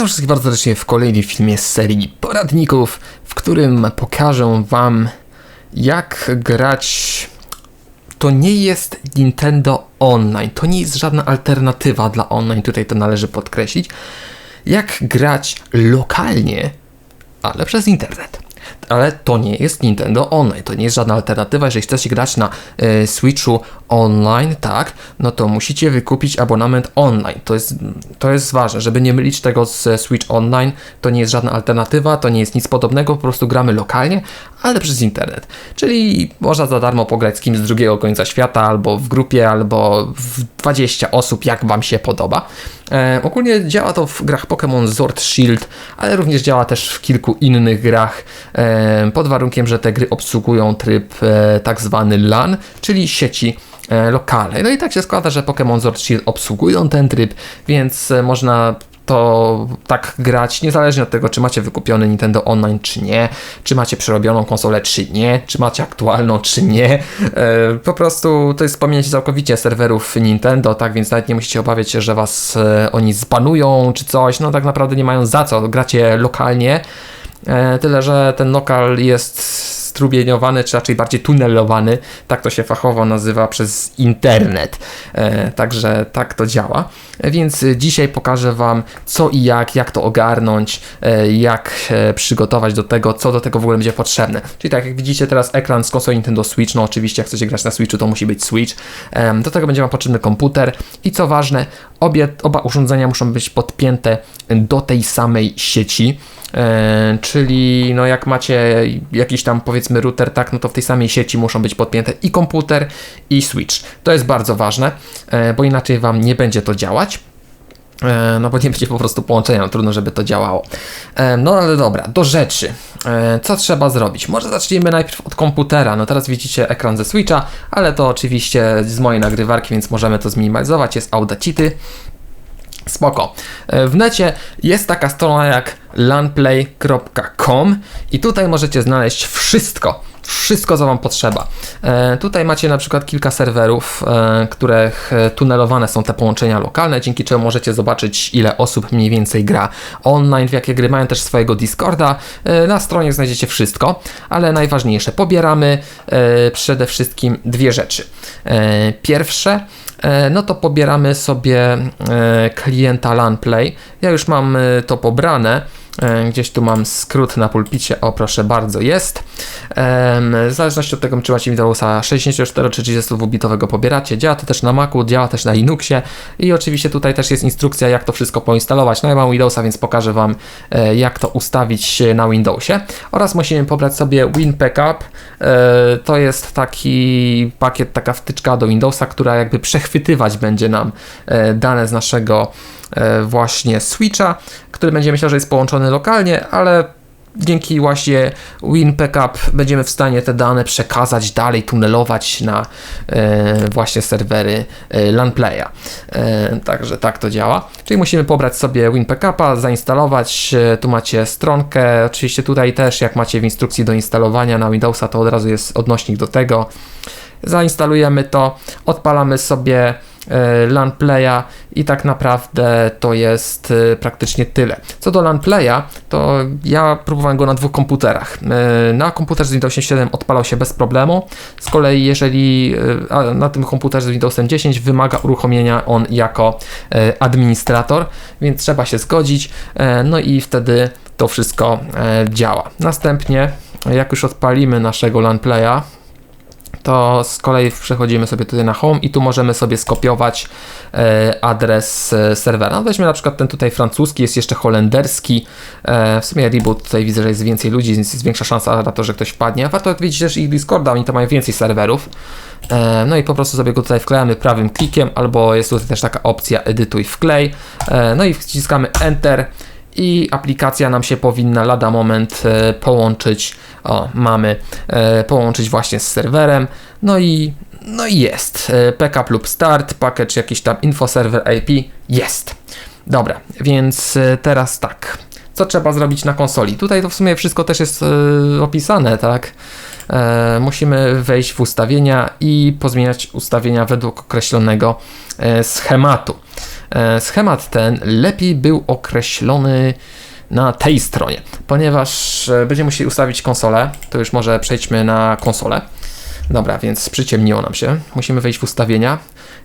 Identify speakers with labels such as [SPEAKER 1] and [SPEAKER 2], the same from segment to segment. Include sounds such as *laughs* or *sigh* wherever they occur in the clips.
[SPEAKER 1] Witam wszystkich bardzo serdecznie w kolejnym filmie z serii poradników, w którym pokażę Wam, jak grać. To nie jest Nintendo Online, to nie jest żadna alternatywa dla online, tutaj to należy podkreślić. Jak grać lokalnie, ale przez internet. Ale to nie jest Nintendo Online, to nie jest żadna alternatywa. Jeżeli chcecie grać na e, Switchu online, tak, no to musicie wykupić abonament online. To jest, to jest ważne, żeby nie mylić tego z Switch Online. To nie jest żadna alternatywa, to nie jest nic podobnego, po prostu gramy lokalnie, ale przez internet. Czyli można za darmo pograć z kimś z drugiego końca świata, albo w grupie, albo w 20 osób, jak Wam się podoba. E, ogólnie działa to w grach Pokémon Sword Shield, ale również działa też w kilku innych grach, e, pod warunkiem, że te gry obsługują tryb e, tak zwany LAN, czyli sieci e, lokalnej. No i tak się składa, że Pokémon Sword Shield obsługują ten tryb, więc e, można to tak grać, niezależnie od tego, czy macie wykupiony Nintendo Online, czy nie, czy macie przerobioną konsolę, czy nie, czy macie aktualną, czy nie. E, po prostu to jest pamięć całkowicie serwerów Nintendo, tak więc nawet nie musicie obawiać się, że was e, oni zbanują, czy coś. No tak naprawdę nie mają za co, gracie lokalnie. E, tyle, że ten lokal jest strubieniowany, czy raczej bardziej tunelowany, tak to się fachowo nazywa przez internet. E, także tak to działa. Więc dzisiaj pokażę Wam co i jak, jak to ogarnąć, e, jak e, przygotować do tego, co do tego w ogóle będzie potrzebne. Czyli tak jak widzicie teraz ekran z konsoli Nintendo Switch, no oczywiście jak chcecie grać na Switchu to musi być Switch. E, do tego będzie Wam potrzebny komputer i co ważne, obie, oba urządzenia muszą być podpięte do tej samej sieci. E, czyli no jak macie jakiś tam powiedzmy router, tak, no to w tej samej sieci muszą być podpięte i komputer i switch. To jest bardzo ważne, e, bo inaczej Wam nie będzie to działać. E, no bo nie będzie po prostu połączenia, no trudno, żeby to działało. E, no ale dobra, do rzeczy. Co trzeba zrobić? Może zacznijmy najpierw od komputera. No teraz widzicie ekran ze Switcha, ale to oczywiście z mojej nagrywarki, więc możemy to zminimalizować. Jest Audacity. Spoko. E, W necie jest taka strona jak lanplay.com i tutaj możecie znaleźć wszystko. Wszystko, co Wam potrzeba. E, tutaj macie na przykład kilka serwerów, e, których e, tunelowane są te połączenia lokalne, dzięki czemu możecie zobaczyć, ile osób mniej więcej gra online, w jakie gry mają też swojego Discorda. E, na stronie znajdziecie wszystko, ale najważniejsze, pobieramy e, przede wszystkim dwie rzeczy. E, pierwsze, no to pobieramy sobie e, klienta LANplay. Ja już mam e, to pobrane. E, Gdzieś tu mam skrót na pulpicie, o proszę bardzo, jest. W zależności od tego, czy macie Windowsa 64 czy 32-bitowego pobieracie. Działa to też na Macu, działa też na Linuxie i oczywiście tutaj też jest instrukcja, jak to wszystko poinstalować. No ja mam Windowsa, więc pokażę Wam, e, jak to ustawić na Windowsie. Oraz musimy pobrać sobie WinPackup. E, To jest taki pakiet, taka wtyczka do Windowsa, która jakby przechwytywać będzie nam e, dane z naszego e, właśnie Switcha, który będzie myślał, że jest połączony lokalnie, ale dzięki właśnie WinPackup będziemy w stanie te dane przekazać dalej, tunelować na e, właśnie serwery e, LANPlaya. E, także tak to działa. Czyli musimy pobrać sobie WinPackupa, zainstalować. E, tu macie stronkę. Oczywiście tutaj też, jak macie w instrukcji do instalowania na Windowsa, to od razu jest odnośnik do tego. Zainstalujemy to, odpalamy sobie e, LANplaya i tak naprawdę to jest e, praktycznie tyle. Co do LANplaya, to ja próbowałem go na dwóch komputerach. E, Na komputerze z Windowsem 7 odpalał się bez problemu, z kolei jeżeli na tym komputerze z Windowsem 10 wymaga uruchomienia on jako administrator, więc trzeba się zgodzić, no i wtedy to wszystko działa. Następnie, jak już odpalimy naszego LANplaya, to z kolei przechodzimy sobie tutaj na home i tu możemy sobie skopiować e, adres e, serwera. No weźmy na przykład ten tutaj francuski, jest jeszcze holenderski. E, w sumie reboot tutaj widzę, że jest więcej ludzi, więc jest większa szansa na to, że ktoś wpadnie. Warto odwiedzić też ich Discorda, oni to mają więcej serwerów. No i po prostu sobie go tutaj wklejamy prawym klikiem, albo jest tutaj też taka opcja edytuj wklej. No i wciskamy Enter i aplikacja nam się powinna lada moment połączyć. O, mamy e, połączyć właśnie z serwerem. No i no i jest. E, backup lub start, package jakiś tam info server IP jest. Dobra, więc e, teraz tak. Co trzeba zrobić na konsoli? Tutaj to w sumie wszystko też jest e, opisane, tak? E, musimy wejść w ustawienia i pozmieniać ustawienia według określonego e, schematu. e, schemat ten lepiej był określony na tej stronie, ponieważ e, będziemy musieli ustawić konsolę, to już może przejdźmy na konsolę. Dobra, więc przyciemniło nam się. Musimy wejść w ustawienia.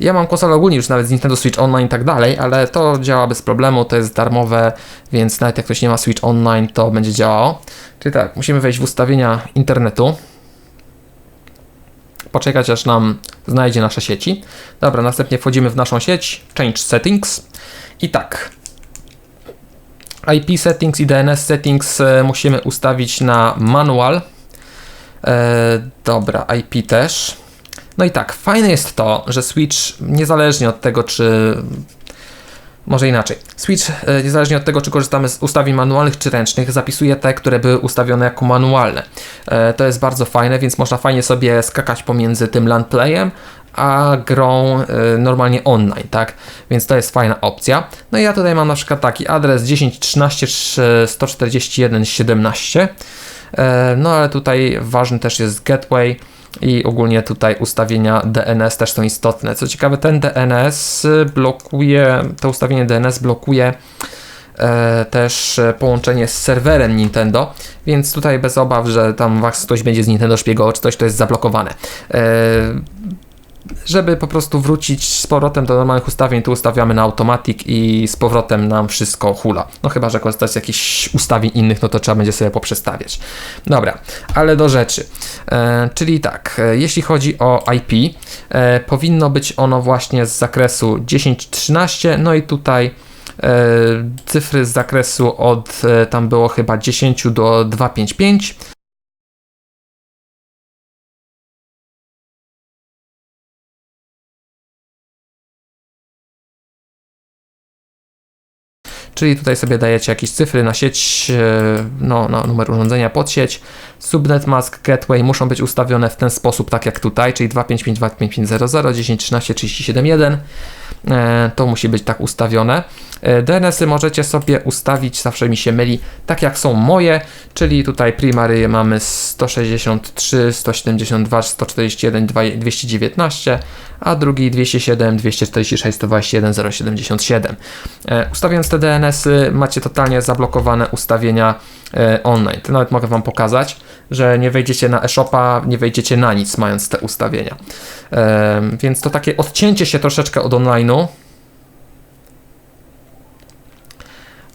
[SPEAKER 1] Ja mam konsolę ogólnie już nawet z Nintendo Switch Online i tak dalej, ale to działa bez problemu, to jest darmowe, więc nawet jak ktoś nie ma Switch Online, to będzie działało. Czyli tak, musimy wejść w ustawienia internetu. Poczekać aż nam znajdzie nasze sieci. Dobra, następnie wchodzimy w naszą sieć, change settings i tak. IP settings i DNS settings e, musimy ustawić na manual. E, dobra, IP też. No i tak, fajne jest to, że Switch, niezależnie od tego, czy. Może inaczej. Switch, e, niezależnie od tego, czy korzystamy z ustawień manualnych czy ręcznych, zapisuje te, które były ustawione jako manualne. To jest bardzo fajne, więc można fajnie sobie skakać pomiędzy tym LAN playem a grą e, normalnie online, tak? Więc to jest fajna opcja. No i ja tutaj mam na przykład taki adres 1013 141 17. No ale tutaj ważny też jest gateway i ogólnie tutaj ustawienia DNS też są istotne. Co ciekawe, ten DNS blokuje, to ustawienie DNS blokuje e, też połączenie z serwerem Nintendo, więc tutaj bez obaw, że tam was ktoś będzie z Nintendo szpiegował czy coś, to jest zablokowane. E, żeby po prostu wrócić z powrotem do normalnych ustawień, tu ustawiamy na automatic i z powrotem nam wszystko hula. No chyba, że korzystać z jakichś ustawień innych, no to trzeba będzie sobie poprzestawiać. Dobra, ale do rzeczy. E, czyli tak, e, jeśli chodzi o IP, e, powinno być ono właśnie z zakresu 10.13, no i tutaj e, cyfry z zakresu od e, tam było chyba 10 do 255. Czyli tutaj sobie dajecie jakieś cyfry na sieć, e, no, na numer urządzenia pod sieć. Subnet mask gateway muszą być ustawione w ten sposób, tak jak tutaj, czyli 255.255.00, 10.13.37.1. E, to musi być tak ustawione. E, DNS-y możecie sobie ustawić, zawsze mi się myli, tak jak są moje, czyli tutaj primary mamy 163, 172, 141, 219, a drugi 207, 246, 121, 077. Ustawiając te DNS-y macie totalnie zablokowane ustawienia e, online. To nawet mogę Wam pokazać, że nie wejdziecie na eShopa, nie wejdziecie na nic mając te ustawienia. Więc to takie odcięcie się troszeczkę od online'u,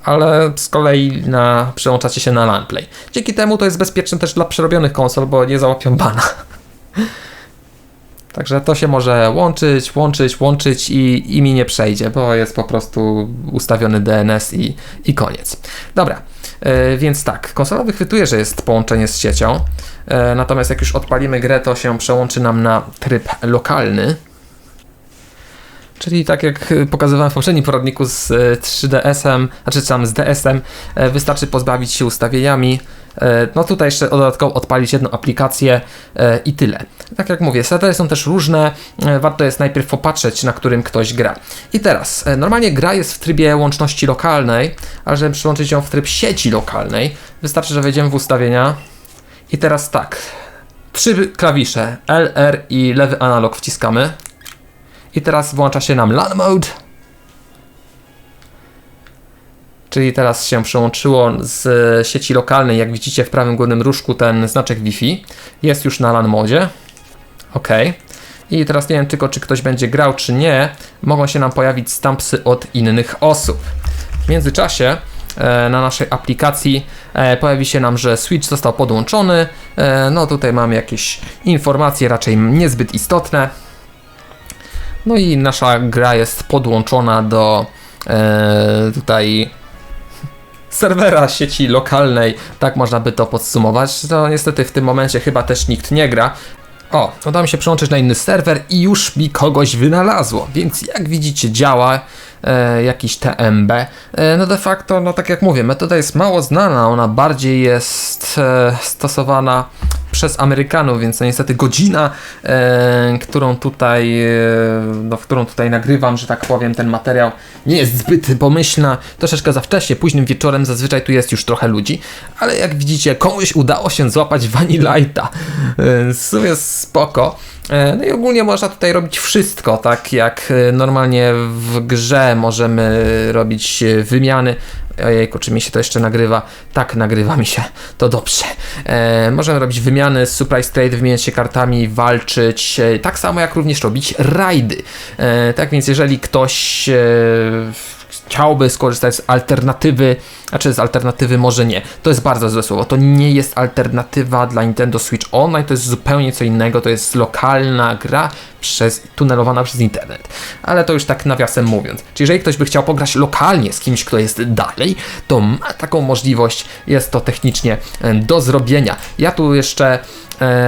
[SPEAKER 1] ale z kolei na, przełączacie się na LANplay. Dzięki temu to jest bezpieczne też dla przerobionych konsol, bo nie załapią bana. Także to się może łączyć, łączyć, łączyć i, i mi nie przejdzie, bo jest po prostu ustawiony DNS i, i koniec. Dobra, yy, więc tak, konsola wychwytuje, że jest połączenie z siecią, yy, natomiast jak już odpalimy grę, to się przełączy nam na tryb lokalny. Czyli tak jak pokazywałem w poprzednim poradniku z 3DS-em, e, znaczy tam z DS-em, wystarczy pozbawić się ustawieniami, E, no tutaj jeszcze dodatkowo odpalić jedną aplikację e, i tyle. Tak jak mówię, serwery są też różne, e, warto jest najpierw popatrzeć, na którym ktoś gra. I teraz, normalnie gra jest w trybie łączności lokalnej, ale żeby przyłączyć ją w tryb sieci lokalnej, wystarczy, że wejdziemy w ustawienia i teraz tak, trzy klawisze L, R i lewy analog wciskamy i teraz włącza się nam LAN mode czyli teraz się przełączyło z sieci lokalnej, jak widzicie w prawym górnym różku ten znaczek Wi-Fi, jest już na LAN modzie, ok. I teraz nie wiem tylko, czy ktoś będzie grał, czy nie, mogą się nam pojawić stampsy od innych osób. W międzyczasie e, na naszej aplikacji e, pojawi się nam, że Switch został podłączony. E, no tutaj mamy jakieś informacje raczej niezbyt istotne. No i nasza gra jest podłączona do tutaj serwera sieci lokalnej, tak można by to podsumować. To niestety w tym momencie chyba też nikt nie gra. O, udało mi się przełączyć na inny serwer i już mi kogoś wynalazło, więc jak widzicie działa e, jakiś TMB. E, no de facto, no tak jak mówię, metoda jest mało znana, ona bardziej jest e, stosowana przez Amerykanów, więc no niestety godzina, e, którą tutaj, e, no, którą tutaj nagrywam, że tak powiem, ten materiał nie jest zbyt pomyślna, troszeczkę za wcześnie, późnym wieczorem zazwyczaj tu jest już trochę ludzi, ale jak widzicie, komuś udało się złapać Vanillite'a, e, *laughs* w sumie spoko. E, No i ogólnie można tutaj robić wszystko, tak jak e, normalnie w grze możemy robić e, wymiany. Ojejku, czy mi się to jeszcze nagrywa? Tak, nagrywa mi się, to dobrze. E, możemy robić wymiany z Surprise Trade, wymieniać się kartami, walczyć, tak samo jak również robić rajdy. E, tak więc jeżeli ktoś e, chciałby skorzystać z alternatywy, znaczy z alternatywy może nie, to jest bardzo złe słowo, to nie jest alternatywa dla Nintendo Switch Online, to jest zupełnie co innego, to jest lokalna gra przez, tunelowana przez internet, ale to już tak nawiasem mówiąc, czyli jeżeli ktoś by chciał pograć lokalnie z kimś, kto jest dalej, to ma taką możliwość, jest to technicznie e, do zrobienia. Ja tu jeszcze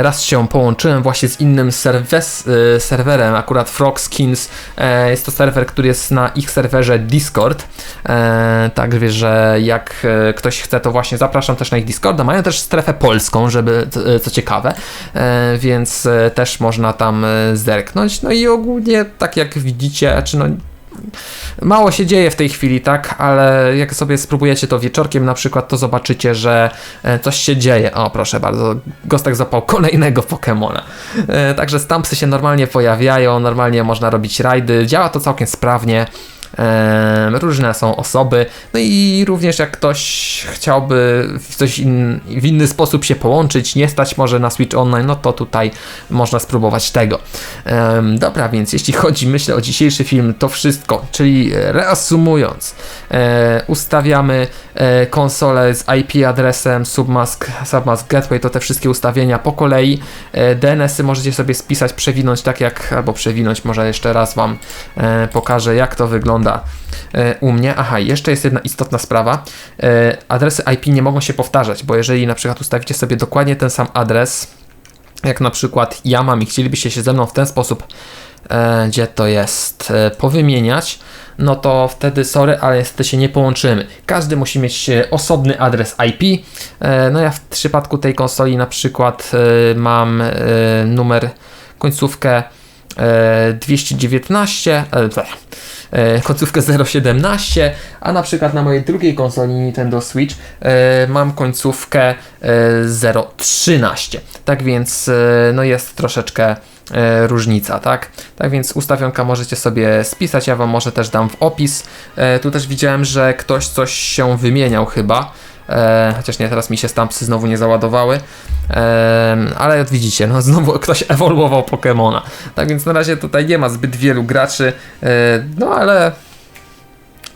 [SPEAKER 1] raz się połączyłem właśnie z innym serwes, e, serwerem, akurat Frogskins. E, jest to serwer, który jest na ich serwerze Discord. E, także, że jak e, ktoś chce, to właśnie zapraszam też na ich Discorda. Mają też strefę polską, żeby, co, e, ciekawe, e, więc e, też można tam e, zerknąć. No i ogólnie, tak jak widzicie, czy no mało się dzieje w tej chwili, tak? Ale jak sobie spróbujecie to wieczorkiem na przykład, to zobaczycie, że e, coś się dzieje. O, proszę bardzo, Gostek zapał kolejnego Pokemona. E, Także stampsy się normalnie pojawiają, normalnie można robić rajdy, działa to całkiem sprawnie. Różne są osoby, no i również jak ktoś chciałby w, coś in, w inny sposób się połączyć, nie stać może na Switch Online, no to tutaj można spróbować tego. Dobra, więc jeśli chodzi, myślę, o dzisiejszy film, to wszystko, czyli reasumując, e, ustawiamy e, konsolę z IP adresem Submask, Submask Gateway, to te wszystkie ustawienia po kolei. E, DNS-y możecie sobie spisać, przewinąć tak jak, albo przewinąć, może jeszcze raz Wam pokażę, jak to wygląda e, u mnie. Aha, jeszcze jest jedna istotna sprawa. E, adresy IP nie mogą się powtarzać, bo jeżeli na przykład ustawicie sobie dokładnie ten sam adres, jak na przykład ja mam i chcielibyście się ze mną w ten sposób, e, gdzie to jest, powymieniać, no to wtedy sorry, ale niestety się nie połączymy. Każdy musi mieć osobny adres IP. No ja w przypadku tej konsoli na przykład mam numer, końcówkę 219, e, e, końcówkę 017, a na przykład na mojej drugiej konsoli Nintendo Switch e, mam końcówkę e, 013. Tak więc no jest troszeczkę różnica, tak? Tak więc ustawionka możecie sobie spisać, ja Wam może też dam w opis. Tu też widziałem, że ktoś coś się wymieniał chyba. E, chociaż nie, teraz mi się stampsy znowu nie załadowały. E, ale jak widzicie, no znowu *laughs* ktoś ewoluował Pokemona. Tak więc na razie tutaj nie ma zbyt wielu graczy. E, no ale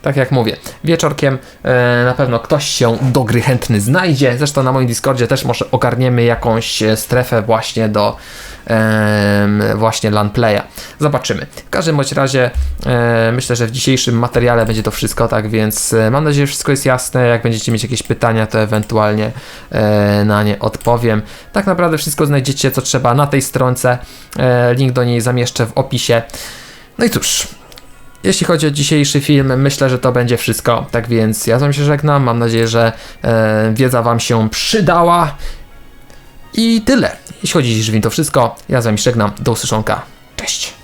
[SPEAKER 1] tak jak mówię, wieczorkiem e, na pewno ktoś się do gry chętny znajdzie. Zresztą na moim Discordzie też może ogarniemy jakąś e, strefę właśnie do em, właśnie LAN playa. Zobaczymy. W każdym bądź razie e, myślę, że w dzisiejszym materiale będzie to wszystko, tak więc e, mam nadzieję, że wszystko jest jasne. Jak będziecie mieć jakieś pytania, to ewentualnie e, na nie odpowiem. Tak naprawdę wszystko znajdziecie, co trzeba na tej stronce. E, link do niej zamieszczę w opisie. No i cóż, jeśli chodzi o dzisiejszy film, myślę, że to będzie wszystko. Tak więc ja z wami się żegnam. Mam nadzieję, że e, wiedza wam się przydała. I tyle. Jeśli chodzi o film, to wszystko. Ja z wami żegnam. Do usłyszonka. Cześć.